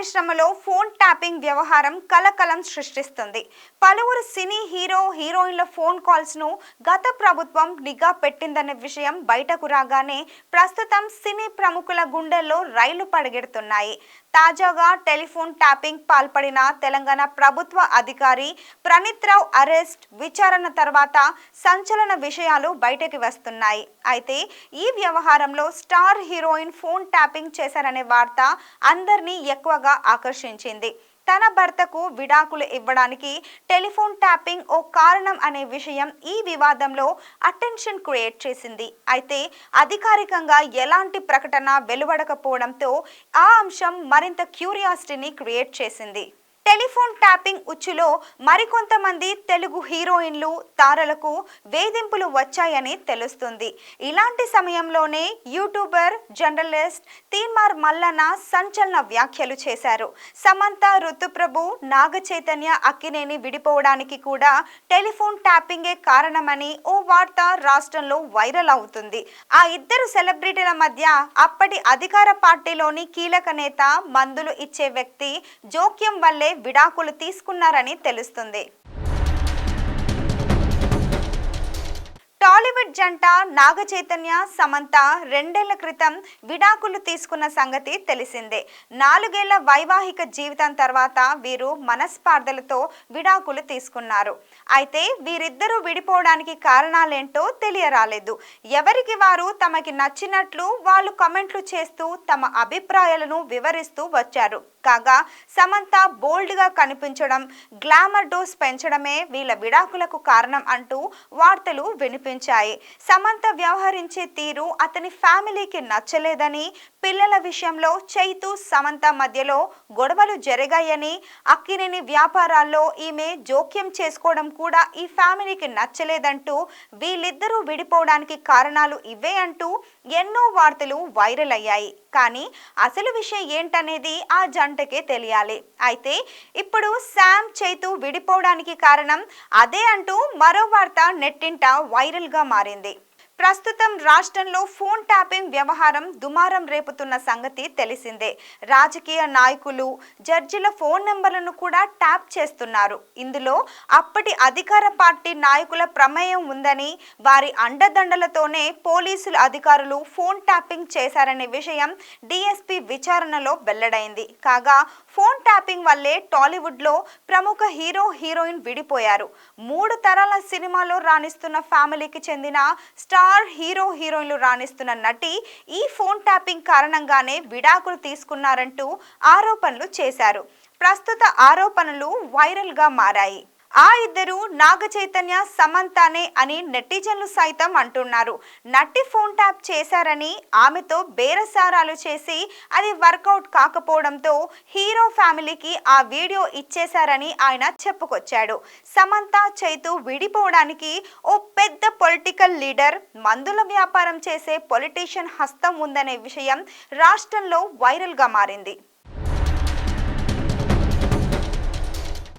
పరిశ్రమలో phone tapping వ్యవహారం కలకలం సృష్టిస్తుంది. పలువురు సినీ హీరో హీరోయిన్ల ఫోన్ కాల్స్ను గత ప్రభుత్వం నిఘా పెట్టిందనే విషయం బయటకు రాగానే ప్రస్తుతం సినీ ప్రముఖుల గుండెల్లో రైలు పడగెడుతున్నాయి. తాజాగా టెలిఫోన్ ట్యాపింగ్ పాల్పడిన తెలంగాణ ప్రభుత్వ అధికారి ప్రణీత్ రావు అరెస్ట్ విచారణ తర్వాత సంచలన విషయాలు బయటకు వస్తున్నాయి. అయితే ఈ వ్యవహారంలో స్టార్ హీరోయిన్ ఫోన్ ట్యాపింగ్ చేశారనే వార్త అందరినీ ఎక్కువగా ఆకర్షించింది. తన భర్తకు విడాకులు ఇవ్వడానికి టెలిఫోన్ ట్యాపింగ్ ఓ కారణం అనే విషయం ఈ వివాదంలో అటెన్షన్ క్రియేట్ చేసింది. అయితే అధికారికంగా ఎలాంటి ప్రకటన వెలువడకపోవడంతో ఆ అంశం మరింత క్యూరియాసిటీని క్రియేట్ చేసింది. టెలిఫోన్ ట్యాపింగ్ ఉచ్చులో మరికొంతమంది తెలుగు హీరోయిన్లు తారలకు వేధింపులు వచ్చాయని తెలుస్తుంది. ఇలాంటి సమయంలోనే యూట్యూబర్ జర్నలిస్ట్ తీన్మార్ మల్లన్న సంచలన వ్యాఖ్యలు చేశారు. సమంత ఋతుప్రభు నాగ చైతన్య అక్కినేని విడిపోవడానికి కూడా టెలిఫోన్ ట్యాపింగే కారణమని ఓ వార్త రాష్ట్రంలో వైరల్ అవుతుంది. ఆ ఇద్దరు సెలబ్రిటీల మధ్య అప్పటి అధికార పార్టీలోని కీలక నేత మందులు ఇచ్చే వ్యక్తి జోక్యం వల్లే విడాకులు తీసుకున్నారని తెలుస్తుంది. టాలీవుడ్ జంట నాగ చైతన్య సమంత రెండేళ్ళ క్రితం విడాకులు తీసుకున్న సంగతి తెలిసిందే. నాలుగేళ్ళ వైవాహిక జీవితం తర్వాత వీరు మనస్పార్థలతో విడాకులు తీసుకున్నారు. అయితే వీరిద్దరూ విడిపోవడానికి కారణాలేంటో తెలియరాలేదు. ఎవరికి వారు తమకి నచ్చినట్లు వాళ్ళు కమెంట్లు చేస్తూ తమ అభిప్రాయాలను వివరిస్తూ వచ్చారు. కాగా సమంత బోల్డ్గా కనిపించడం గ్లామర్ డోస్ పెంచడమే వీళ్ళ విడాకులకు కారణం అంటూ వార్తలు వినిపించారు వినిపించాయి సమంత వ్యవహరించే తీరు అతని ఫ్యామిలీకి నచ్చలేదని పిల్లల విషయంలో చైతు సమంత మధ్యలో గొడవలు జరిగాయని అక్కినేని వ్యాపారాల్లో ఈమె జోక్యం చేసుకోవడం కూడా ఈ ఫ్యామిలీకి నచ్చలేదంటూ వీళ్ళిద్దరూ విడిపోవడానికి కారణాలు ఇవే అంటూ ఎన్నో వార్తలు వైరల్ అయ్యాయి. కానీ అసలు విషయం ఏంటనేది ఆ జంటకే తెలియాలి. అయితే ఇప్పుడు శామ్ చైతు విడిపోవడానికి కారణం అదే అంటూ మరో వార్త నెట్టింట వైరల్గా మారింది. ప్రస్తుతం రాష్ట్రంలో ఫోన్ ట్యాపింగ్ వ్యవహారం దుమారం రేపుతున్న సంగతి తెలిసిందే. రాజకీయ నాయకులు జడ్జిల ఫోన్ నెంబర్లను కూడా ట్యాప్ చేస్తున్నారు. ఇందులో అప్పటి అధికార పార్టీ నాయకుల ప్రమేయం ఉందని వారి అండదండలతోనే పోలీసులు అధికారులు ఫోన్ ట్యాపింగ్ చేశారనే విషయం డిఎస్పీ విచారణలో వెల్లడైంది. కాగా ఫోన్ ట్యాపింగ్ వల్లే టాలీవుడ్లో ప్రముఖ హీరో హీరోయిన్ విడిపోయారు. మూడు తరాల సినిమాలో రాణిస్తున్న ఫ్యామిలీకి చెందిన స్టార్ హీరో హీరోయిన్లు రాణిస్తున్న నటి ఈ ఫోన్ ట్యాపింగ్ కారణంగానే విడాకులు తీసుకున్నారంటూ ఆరోపణలు చేశారు. ప్రస్తుత ఆరోపణలు వైరల్గా మారాయి. ఆ ఇద్దరు నాగ చైతన్య సమంతానే అని నెటిజన్లు సైతం అంటున్నారు. నటి ఫోన్ ట్యాప్ చేశారని ఆమెతో బేరసారాలు చేసి అది వర్కౌట్ కాకపోవడంతో హీరో ఫ్యామిలీకి ఆ వీడియో ఇచ్చేశారని ఆయన చెప్పుకొచ్చాడు. సమంత చైతు విడిపోవడానికి ఓ పెద్ద పొలిటికల్ లీడర్ మందుల వ్యాపారం చేసే పొలిటీషియన్ హస్తం ఉందనే విషయం రాష్ట్రంలో వైరల్గా మారింది.